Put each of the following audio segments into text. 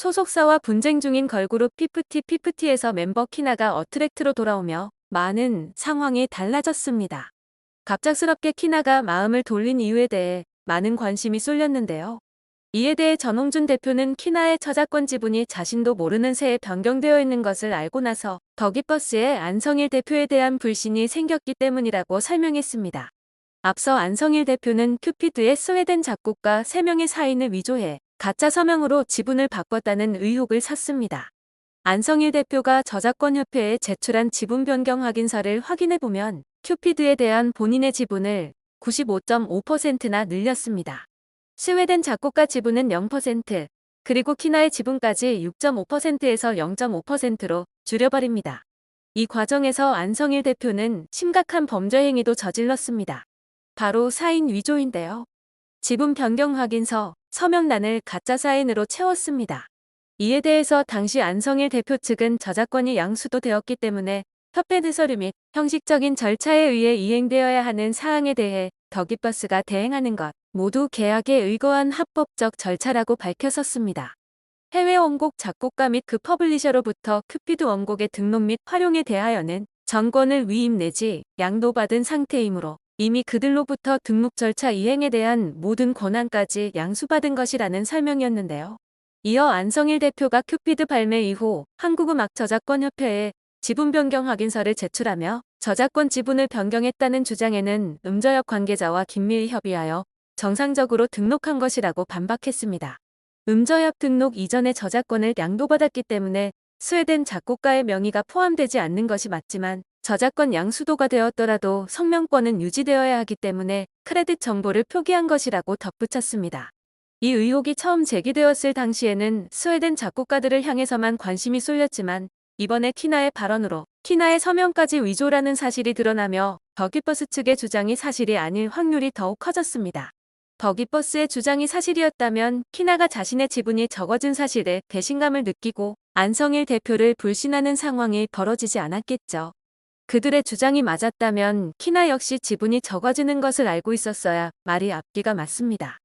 소속사와 분쟁 중인 걸그룹 피프티 피프티에서 멤버 키나가 어트랙트로 돌아오며 많은 상황이 달라졌습니다. 갑작스럽게 키나가 마음을 돌린 이유에 대해 많은 관심이 쏠렸는데요. 이에 대해 전홍준 대표는 키나의 저작권 지분이 자신도 모르는 새에 변경되어 있는 것을 알고 나서 더기버스의 안성일 대표에 대한 불신이 생겼기 때문이라고 설명했습니다. 앞서 안성일 대표는 큐피드의 스웨덴 작곡가 3명의 사인을 위조해 가짜 서명으로 지분을 바꿨다는 의혹을 샀습니다. 안성일 대표가 저작권협회에 제출한 지분 변경 확인서를 확인해보면 큐피드에 대한 본인의 지분을 95.5%나 늘렸습니다. 스웨덴 작곡가 지분은 0%, 그리고 키나의 지분까지 6.5%에서 0.5%로 줄여버립니다. 이 과정에서 안성일 대표는 심각한 범죄 행위도 저질렀습니다. 바로 사인 위조인데요. 지분 변경 확인서, 서명란을 가짜 사인으로 채웠습니다. 이에 대해서 당시 안성일 대표 측은 저작권이 양수도 되었기 때문에 협회 대서류 및 형식적인 절차에 의해 이행되어야 하는 사항에 대해 더기버스가 대행하는 것 모두 계약에 의거한 합법적 절차라고 밝혔었습니다. 해외 원곡 작곡가 및 그 퍼블리셔로부터 큐피드 원곡의 등록 및 활용에 대하여는 정권을 위임 내지 양도받은 상태이므로 이미 그들로부터 등록 절차 이행에 대한 모든 권한까지 양수받은 것이라는 설명이었는데요. 이어 안성일 대표가 큐피드 발매 이후 한국음악 저작권협회에 지분 변경 확인서를 제출하며 저작권 지분을 변경했다는 주장에는 음저협 관계자와 긴밀히 협의하여 정상적으로 등록한 것이라고 반박했습니다. 음저협 등록 이전에 저작권을 양도받았기 때문에 스웨덴 작곡가의 명의가 포함되지 않는 것이 맞지만 저작권 양수도가 되었더라도 성명권은 유지되어야 하기 때문에 크레딧 정보를 표기한 것이라고 덧붙였습니다. 이 의혹이 처음 제기되었을 당시에는 스웨덴 작곡가들을 향해서만 관심이 쏠렸지만 이번에 키나의 발언으로 키나의 서명까지 위조라는 사실이 드러나며 버기버스 측의 주장이 사실이 아닐 확률이 더욱 커졌습니다. 버기버스의 주장이 사실이었다면 키나가 자신의 지분이 적어진 사실에 배신감을 느끼고 안성일 대표를 불신하는 상황이 벌어지지 않았겠죠. 그들의 주장이 맞았다면 키나 역시 지분이 적어지는 것을 알고 있었어야 말이 앞뒤가 맞습니다.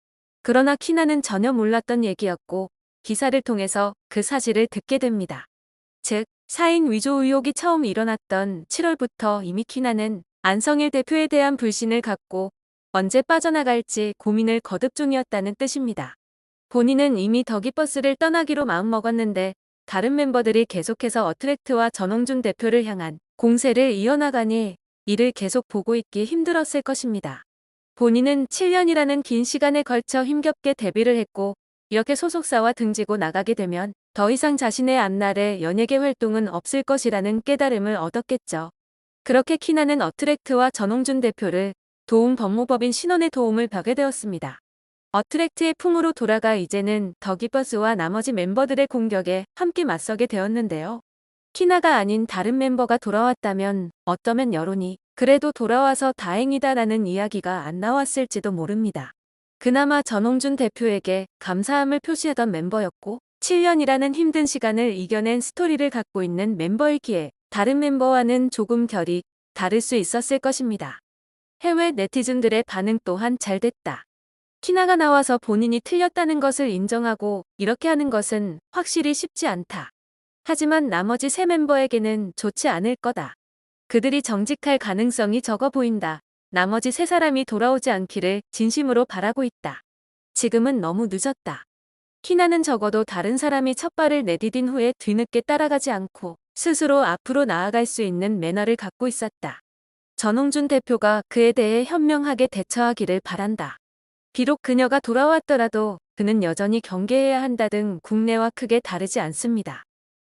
그러나 키나는 전혀 몰랐던 얘기였고 기사를 통해서 그 사실을 듣게 됩니다. 즉, 사인 위조 의혹이 처음 일어났던 7월부터 이미 키나는 안성일 대표에 대한 불신을 갖고 언제 빠져나갈지 고민을 거듭 중이었다는 뜻입니다. 본인은 이미 더기버스를 떠나기로 마음먹었는데 다른 멤버들이 계속해서 어트랙트와 전홍준 대표를 향한 공세를 이어나가니 이를 계속 보고 있기 힘들었을 것입니다. 본인은 7년이라는 긴 시간에 걸쳐 힘겹게 데뷔를 했고 이렇게 소속사와 등지고 나가게 되면 더 이상 자신의 앞날에 연예계 활동은 없을 것이라는 깨달음을 얻었겠죠. 그렇게 키나는 어트랙트와 전홍준 대표를 도움 법무법인 신원의 도움을 받게 되었습니다. 어트랙트의 품으로 돌아가 이제는 더기버스와 나머지 멤버들의 공격에 함께 맞서게 되었는데요. 키나가 아닌 다른 멤버가 돌아왔다면 어쩌면 여론이 그래도 돌아와서 다행이다라는 이야기가 안 나왔을지도 모릅니다. 그나마 전홍준 대표에게 감사함을 표시하던 멤버였고 7년이라는 힘든 시간을 이겨낸 스토리를 갖고 있는 멤버이기에 다른 멤버와는 조금 결이 다를 수 있었을 것입니다. 해외 네티즌들의 반응 또한 잘 됐다. 키나가 나와서 본인이 틀렸다는 것을 인정하고 이렇게 하는 것은 확실히 쉽지 않다. 하지만 나머지 세 멤버에게는 좋지 않을 거다. 그들이 정직할 가능성이 적어 보인다. 나머지 세 사람이 돌아오지 않기를 진심으로 바라고 있다. 지금은 너무 늦었다. 키나는 적어도 다른 사람이 첫 발을 내디딘 후에 뒤늦게 따라가지 않고 스스로 앞으로 나아갈 수 있는 매너를 갖고 있었다. 전홍준 대표가 그에 대해 현명하게 대처하기를 바란다. 비록 그녀가 돌아왔더라도 그는 여전히 경계해야 한다 등 국내와 크게 다르지 않습니다.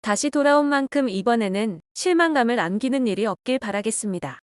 다시 돌아온 만큼 이번에는 실망감을 안기는 일이 없길 바라겠습니다.